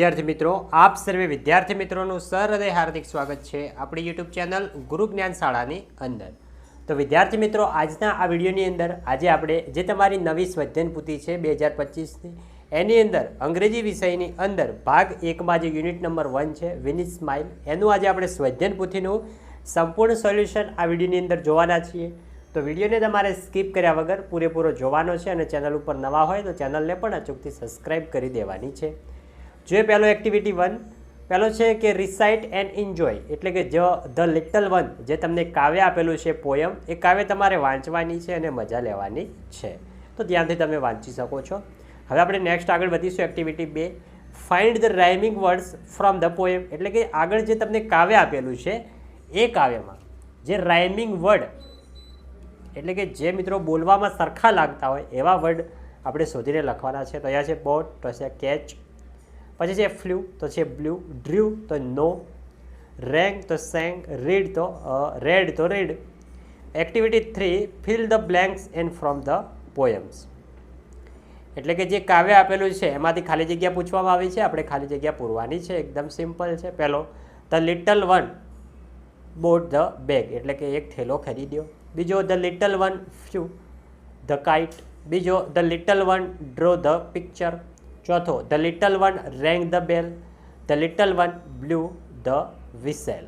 વિદ્યાર્થી મિત્રો, આપ સર્વે વિદ્યાર્થી મિત્રોનું સહૃદય હાર્દિક સ્વાગત છે આપણી યુટ્યુબ ચેનલ ગુરુ જ્ઞાન શાળાની અંદર. તો વિદ્યાર્થી મિત્રો, આજના આ વિડીયોની અંદર આજે આપણે જે તમારી નવી સ્વધ્યન પૂતી છે બે હજાર પચીસની, એની અંદર અંગ્રેજી વિષયની અંદર ભાગ એકમાં જે યુનિટ નંબર વન છે વિનિત સ્માઇલ એનું આજે આપણે સ્વધ્યન પૂથીનું સંપૂર્ણ સોલ્યુશન આ વિડીયોની અંદર જોવાના છીએ. તો વિડીયોને તમારે સ્કીપ કર્યા વગર પૂરેપૂરો જોવાનો છે અને ચેનલ ઉપર નવા હોય તો ચેનલને પણ અચૂકથી સબસ્ક્રાઈબ કરી દેવાની છે. જોઈએ પહેલો એક્ટિવિટી વન પહેલો છે કે રિસાઇટ એન્ડ એન્જોય એટલે કે જ ધ લિટલ વન જે તમને કાવ્ય આપેલું છે પોયમ એ કાવ્ય તમારે વાંચવાની છે અને મજા લેવાની છે. તો ત્યાંથી તમે વાંચી શકો છો. હવે આપણે નેક્સ્ટ આગળ વધીશું એક્ટિવિટી બે. Find the rhyming words from the poem એટલે કે આગળ જે તમને કાવ્ય આપેલું છે, એ કાવ્યમાં. જે રાઇમિંગ વર્ડ એટલે કે જે મિત્રો બોલવામાં સરખા લાગતા હોય એવા વર્ડ આપણે શોધીને લખવાના છે. તો અહીંયા છે બોટ તો છે કેચ પછી છે ફ્લ્યુ તો છે બ્લુ ડ્રુ તો નો રેંગ તો સેંગ રીડ તો રેડ તો read activity three fill the blanks and from the poems એટલે કે જે કાવ્ય આપેલું છે, એમાંથી ખાલી જગ્યા પૂછવામાં આવી છે. આપણે ખાલી જગ્યા પૂરવાની છે, એકદમ સિમ્પલ છે. પહેલો the little one bought the bag એટલે કે એક થેલો ખરીદ્યો. બીજો the little one flew the kite બીજો the little one draw the picture ચોથો, the little one rang the bell, the little one blew the whistle.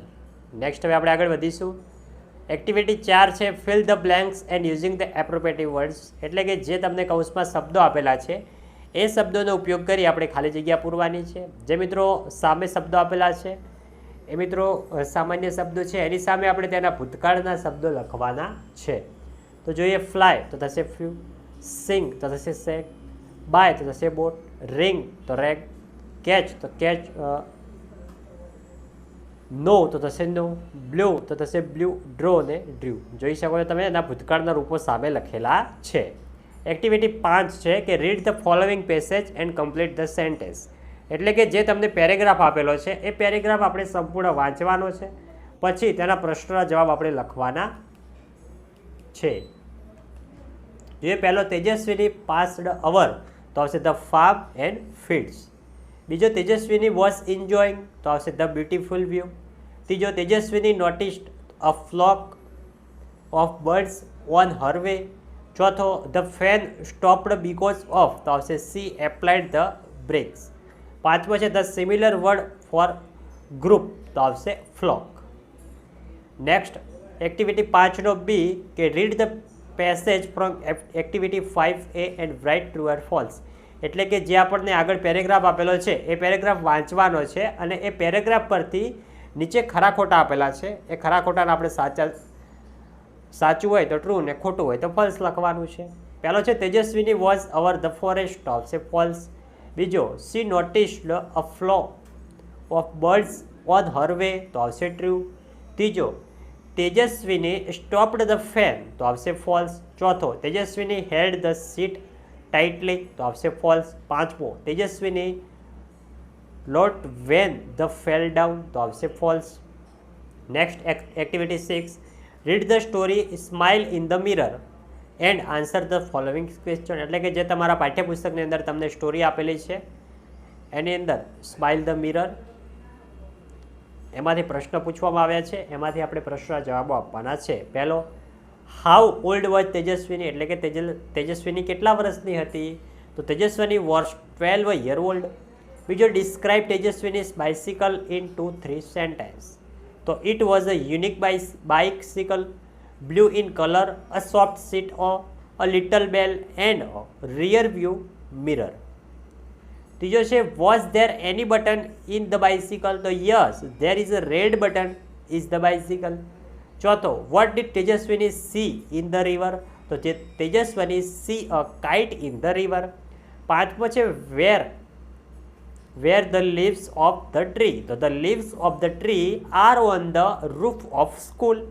Next હવે આપણે આગળ વધીશું. એક્ટિવિટી ચાર છે fill the blanks and using the appropriate words એટલે કે જે તમને કૌંસમાં શબ્દો આપેલા છે, એ શબ્દોનો ઉપયોગ કરી આપણે ખાલી જગ્યા પૂરવાની છે. જે મિત્રો સામે શબ્દો આપેલા છે, એ મિત્રો સામાન્ય શબ્દો છે, એની સામે આપણે તેના ભૂતકાળના શબ્દો લખવાના છે. તો જોઈએ ફ્લાય તો થશે ફ્યુ સિંગ તો થશે સેક બાય તો થશે બોટ, રિંગ તો રેગ, કેચ તો કેચ નો તો થશે નો, બ્લુ તો થશે બ્લુ, ડ્રો ને ડ્રુ જોઈ શકો છો તમે, એના ભૂતકાળના રૂપો સામે લખેલા છે. એક્ટિવિટી પાંચ છે કે read the following passage and complete the sentence એટલે કે જે તમને પેરેગ્રાફ આપેલો છે, એ પેરેગ્રાફ આપણે સંપૂર્ણ વાંચવાનો છે. પછી તેના પ્રશ્નના જવાબ આપણે લખવાના છે. જે પહેલો તેજસ્વીની પાસ્ડ અવર તો આવશે ધ ફાર્મ એન્ડ ફિલ્ડ્સ. બીજો તેજસ્વીની વોઝ એન્જોઈંગ તો આવશે ધ બ્યુટીફુલ વ્યૂ. ત્રીજો Tejaswini noticed a flock of birds on her way ચોથો the fan stopped because of, તો આવશે સી એપ્લાઇડ ધ બ્રેક્સ. પાંચમો છે the similar word for group, તો આવશે ફ્લોક. નેક્સ્ટ એક્ટિવિટી પાંચનો બી, કે read the passage from activity five A and write true or false એટલે કે જે આપણને આગળ પેરેગ્રાફ આપેલો છે, એ પેરેગ્રાફ વાંચવાનો છે અને એ પેરેગ્રાફ પરથી નીચે ખરા ખોટા આપેલા છે. એ ખરા ખોટાને આપણે સાચા, સાચું હોય તો ટ્રુ ને ખોટું હોય તો ફોલ્સ લખવાનું છે. પહેલો છે, Tejaswini was over the forest આવશે ફોલ્સ બીજો she noticed a flow of birds on her way તો આવશે ટ્રુ ત્રીજો તેજસ્વીની સ્ટોપ્ડ ધ ફેન તો આવશે ફોલ્સ ચોથો, Tejaswini held the seat tightly તો આવશે ફોલ્સ પાંચમો, Tejaswini lot when the fell down તો આવશે false next activity six read the story smile in the mirror and answer the following question એટલે કે જે તમારા પાઠ્યપુસ્તકની અંદર તમને સ્ટોરી આપેલી છે. એની અંદર સ્માઇલ ધ મિરર એમાંથી પ્રશ્ન પૂછવામાં આવ્યા છે. એમાંથી આપણે પ્રશ્નના જવાબો આપવાના છે. પહેલો હાઉ ઓલ્ડ વોઝ તેજસ્વીની? એટલે કે તેજ તેજસ્વીની કેટલા વર્ષની હતી? તો Tejaswini was twelve year old બીજો describe Tejaswini bicycle in two three sentence તો it was a unique bicycle blue in colour a soft seat a little bell and rear view mirror ત્રીજો છે was there any button in the bicycle તો yes there is a red button is the bicycle ચોથો what did Tejaswini see in the river તો જે Tejaswini see a kite in the river પાંચમો છે where were the leaves of the tree તો the leaves of the tree are on the roof of school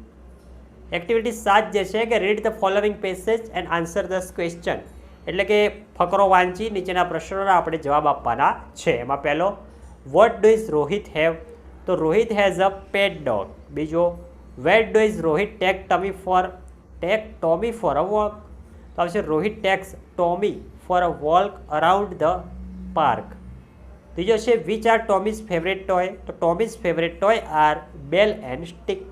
activity સાત જે છે કે read the following passage and answer the question એટલે કે ફકરો વાંચી નીચેના પ્રશ્નોના આપણે જવાબ આપવાના છે. એમાં પહેલો what do is Rohit have તો Rohit has a pet dog બીજો what do is Rohit take Tommy for take Tommy for a walk તો આવશે Rohit takes Tommy for a walk around the park ત્રીજો છે which are Tommy's favourite toy તો Tommy's favourite toy are bell and stick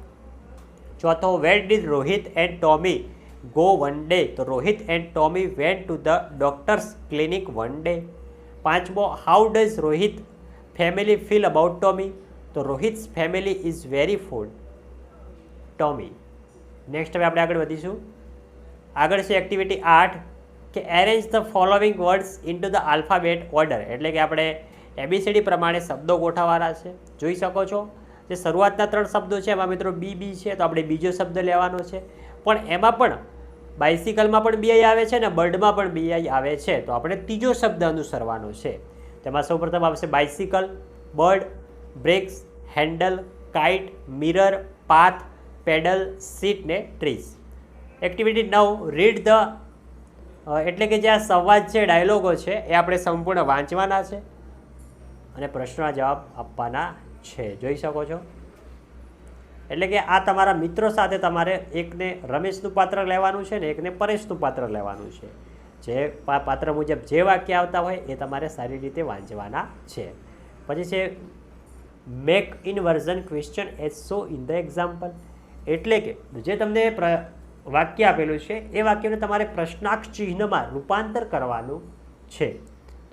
ચોથો where did Rohit and Tommy go one day તો Rohit and Tommy went to the doctors clinic one day પાંચમો how does Rohit family feel about Tommy તો Rohit's family is very fond Tommy next હવે આપણે આગળ વધીશું. આગળ છે activity આઠ, કે arrange the following words in to the alphabet order એટલે કે આપણે એબીસીડી પ્રમાણે શબ્દો ગોઠવવાના છે. જોઈ શકો છો? જે શરૂઆતના ત્રણ શબ્દો છે, એમાં મિત્રો બી બી છે, તો આપણે બીજો શબ્દ લેવાનો છે. પણ એમાં પણ બાઇસિકલમાં પણ બીઆઈ આવે છે ને બર્ડમાં પણ બીઆઈ આવે છે. તો આપણે ત્રીજો શબ્દ અનુસરવાનો છે. તેમાં સૌપ્રથમ આવશે bicycle bird brakes handle kite mirror path pedal seat ને ટ્રીઝ એક્ટિવિટી નવ રીડ ધ એટલે કે જે આ સંવાદ છે, ડાયલોગો છે, એ આપણે સંપૂર્ણ વાંચવાના છે. અને પ્રશ્નના જવાબ આપવાના છે. જોઈ શકો છો? એટલે કે આ તમારા મિત્રો સાથે તમારે એકને રમેશનું પાત્ર લેવાનું છે ને એકને પરેશનું પાત્ર લેવાનું છે. જે પાત્ર મુજબ જે વાક્ય આવતા હોય એ તમારે સારી રીતે વાંચવાના છે. પછી છે make inversion question as so in the example એટલે કે જે તમને વાક્ય આપેલું છે, એ વાક્યને તમારે પ્રશ્નાર્થ ચિહ્નમાં રૂપાંતર કરવાનું છે.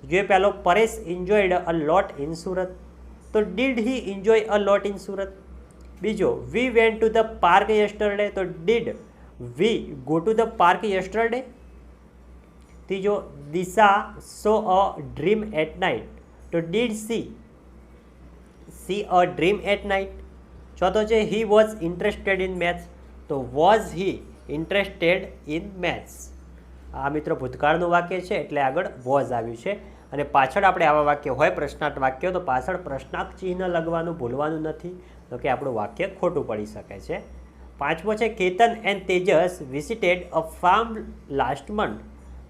જે પહેલો Paresh enjoyed a lot in Surat તો did he enjoy a lot in Surat બીજો we went to the park yesterday તો did we go to the park yesterday ત્રીજો, Disha saw a dream at night તો did see see a dream at night ચોથો છે he was interested in maths તો was he interested in maths આ મિત્રો ભૂતકાળનું વાક્ય છે, એટલે આગળ વોઝ આવ્યું છે. અને પાછળ આપણે આવા વાક્ય હોય પ્રશ્નાર્થ વાક્ય, તો પાછળ પ્રશ્નાર્થ ચિહ્ન લગવાનું ભૂલવાનું નથી. તો કે આપણું વાક્ય ખોટું પડી શકે છે. પાંચમો છે, Ketan and Tejas visited a farm last month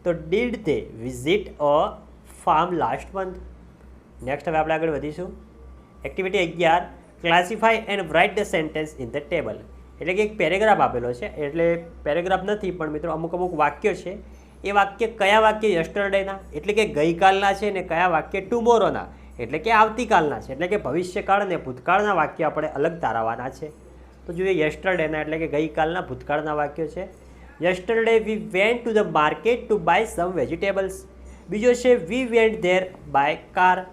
તો did they visit a farm last month next હવે આપણે આગળ વધીશું. એક્ટિવિટી અગિયાર classify and write the sentence in the table એટલે કે એક પેરેગ્રાફ આપેલો છે, એટલે પેરેગ્રાફ નથી, પણ મિત્રો અમુક અમુક વાક્યો છે. એ વાક્ય કયા વાક્ય યસ્ટરડેના એટલે કે ગઈકાલના છે ને કયા વાક્ય ટુમોરોના એટલે કે આવતીકાલના છે. એટલે કે ભવિષ્યકાળ અને ભૂતકાળના વાક્ય આપણે અલગ તારવવાના છે. તો જોઈએ યસ્ટરડેના એટલે કે ગઈકાલના ભૂતકાળના વાક્યો છે. Yesterday we went to the market to buy some vegetables. બીજો છે, we went there by car.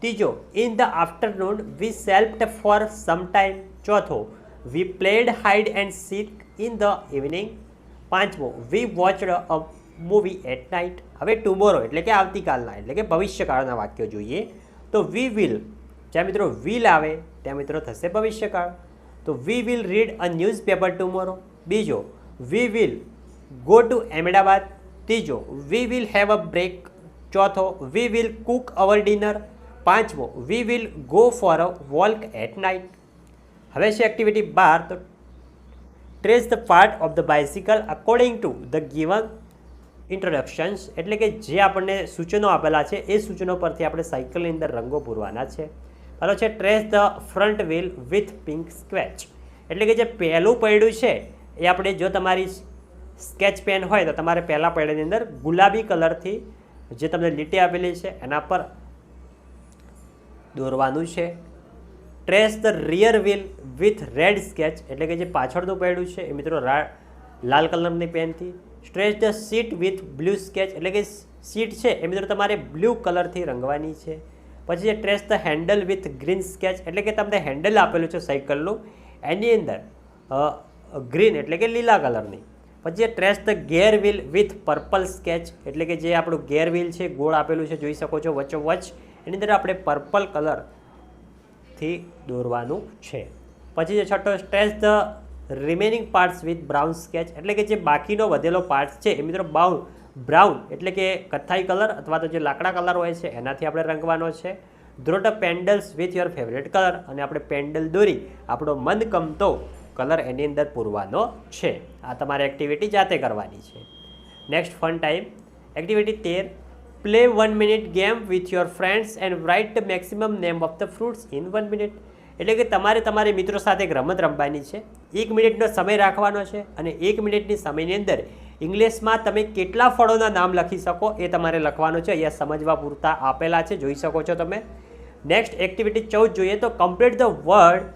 ત્રીજો, in the afternoon we slept for some time. ચોથો, we played hide and seek in the evening. પાંચમો, we watched a movie at night. હવે tomorrow, એટલે કે આવતીકાલના, એટલે કે ભવિષ્યકાળના વાક્યો જોઈએ. તો વી વિલ જ્યાં મિત્રો વિલ આવે, ત્યાં મિત્રો થશે ભવિષ્યકાળ. તો we will read a newspaper tomorrow બીજો we will go to Ahmedabad. ત્રીજો we will have a break ચોથો we will cook our dinner પાંચમો we will go for a walk at night હવે છે એક્ટિવિટી બાર. તો trace the part of the bicycle according to the given introductions એટલે કે જે આપણને સૂચનો આપેલા છે, એ સૂચનો પરથી આપણે સાયકલની અંદર રંગો પૂરવાના છે. પહેલો છે trace the front wheel with pink sketch એટલે કે જે પહેલું પૈડું છે, એ આપણે જો તમારી સ્કેચ પેન હોય તો તમારે પહેલાં પૈડાની અંદર ગુલાબી કલરથી જે તમને લીટી આપેલી છે, એના પર દોરવાનું છે. Trace the rear wheel with red sketch એટલે કે જે પાછળનું પૈડું છે, એ મિત્રો લાલ કલરની પેનથી stretch the seat with blue sketch એટલે કે સીટ છે, એ મિત્રો તમારે બ્લુ કલરથી રંગવાની છે. પછી છે trace the handle with green sketch એટલે કે તમને હેન્ડલ આપેલું છે સાયકલનું. એની અંદર ગ્રીન એટલે કે લીલા કલરની. પછી trace the gear wheel with purple sketch એટલે કે જે આપણું ગેર વ્હીલ છે, ગોળ આપેલું છે, જોઈ શકો છો વચ્ચોવચ્ચ એની અંદર આપણે પર્પલ કલરથી દોરવાનું છે. પછી જે છઠ્ઠો stress the remaining parts with brown sketch એટલે કે જે બાકીનો વધેલો પાર્ટ છે, એ મિત્રો બાઉ બ્રાઉન એટલે કે કથ્થાઈ કલર અથવા તો જે લાકડા કલર હોય છે, એનાથી આપણે રંગવાનો છે. Draw pedals with your favourite colour અને આપણે પેન્ડલ દોરી આપણો મનગમતો કલર એની અંદર પૂરવાનો છે. આ તમારે એક્ટિવિટી જાતે કરવાની છે. નેક્સ્ટ ફન ટાઈમ એક્ટિવિટી તેર. Play one minute game with your friends and write the maximum name of the fruits in one minute એટલે કે તમારે તમારી મિત્રો સાથે એક રમત રમવાની છે. એક મિનિટનો સમય રાખવાનો છે અને એક મિનિટની સમયની અંદર ઇંગ્લિશમાં તમે કેટલા ફળોના નામ લખી શકો એ તમારે લખવાનું છે. અહીંયા સમજવા પૂરતા આપેલા છે. જોઈ શકો છો તમે. નેક્સ્ટ એક્ટિવિટી ચૌદ જોઈએ તો complete the word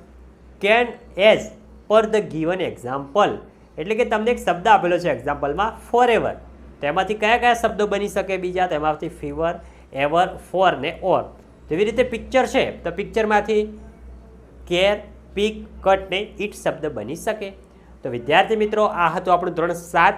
can as per the given example એટલે કે તમને એક શબ્દ આપેલો છે એક્ઝામ્પલમાં ફોર એવર તેમાંથી કયા કયા શબ્દો બની શકે બીજા? તેમાંથી ફીવર એવર ફોર ને ઓર તેવી રીતે પિક્ચર છે, તો પિક્ચરમાંથી કેર, પીક, કટ ને ઈટ શબ્દ બની શકે. તો વિદ્યાર્થી મિત્રો, આ હતું આપણું ધોરણ સાત.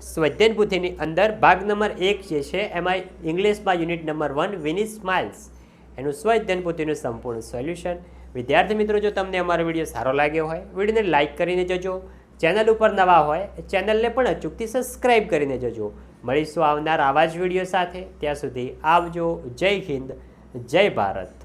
સ્વધ્યન પુથીની અંદર ભાગ નંબર એક જે છે એમાં ઇંગ્લિશમાં unit number one Winnie smiles. એનું સ્વધ્યન પુથીનું સંપૂર્ણ સોલ્યુશન. વિદ્યાર્થી મિત્રો, જો તમને અમારો વીડિયો સારો લાગ્યો હોય, વિડીયોને લાઇક કરીને જજો. ચેનલ ઉપર નવા હોય, ચેનલને પણ અચૂકથી સબસ્ક્રાઇબ કરીને જજો. મળીશું આવનાર આવા જ વીડિયો સાથે. ત્યાં સુધી આવજો. જય હિન્દ. જય ભારત.